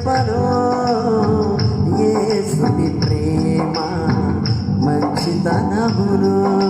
చెప్పను. ఏసుని ప్రేమ మంచి మంచితనమును.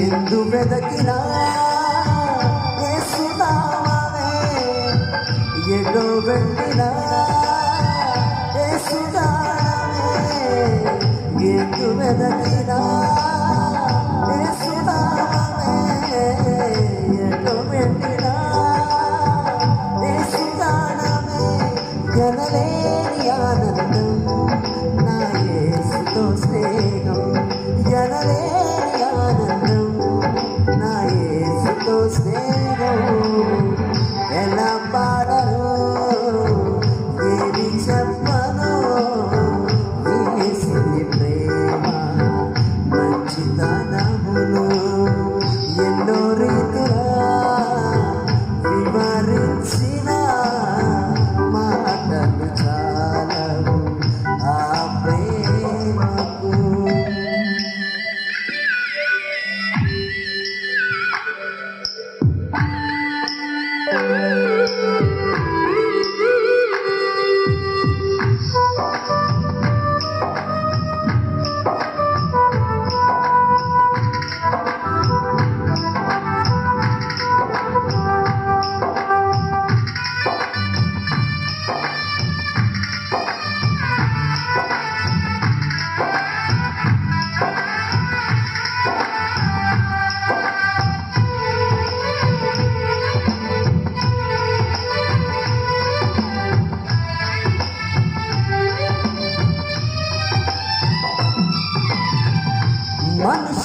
ఎందు వెదకినా ఎడో వెళ్ళినా ఎందు వెదకినా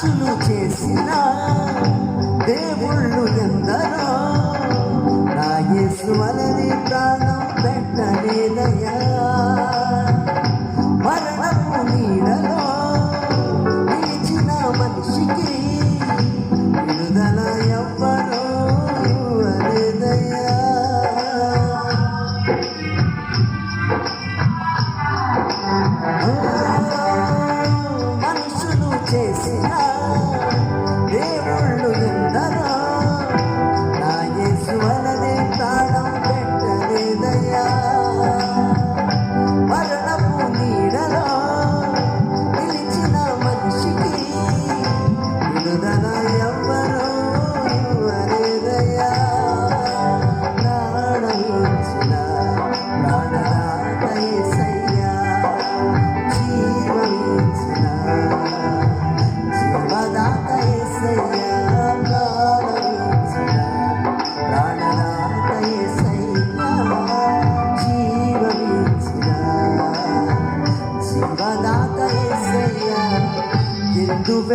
మనుషులు చేసిన దేవుళ్ళు ఎందరో? నా యేసు వలని ప్రాణం పెట్టలేదయ్యా. कृष्णा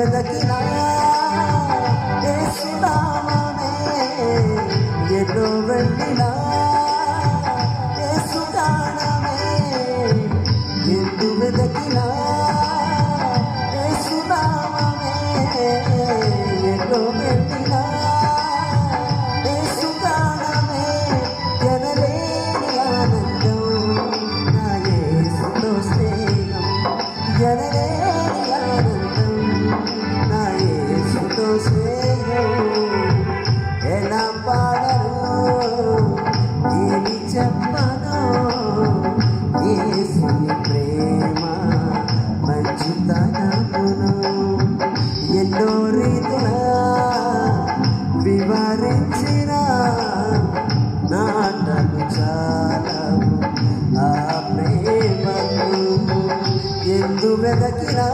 వెదకినా వెదకినా యేసునామమే ఎన్నో వెళ్ళినా యేసుని ప్రేమ మంచితనమును ఎన్నో రీతులా వివరించిన నాటలు చాలవు. ఆ ప్రేమకు ఎందు వెదకినా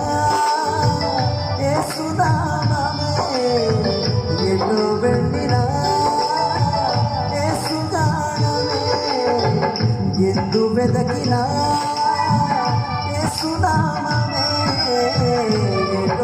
యేసునామమే వెదకినా యేసునామమే. ఎన్నో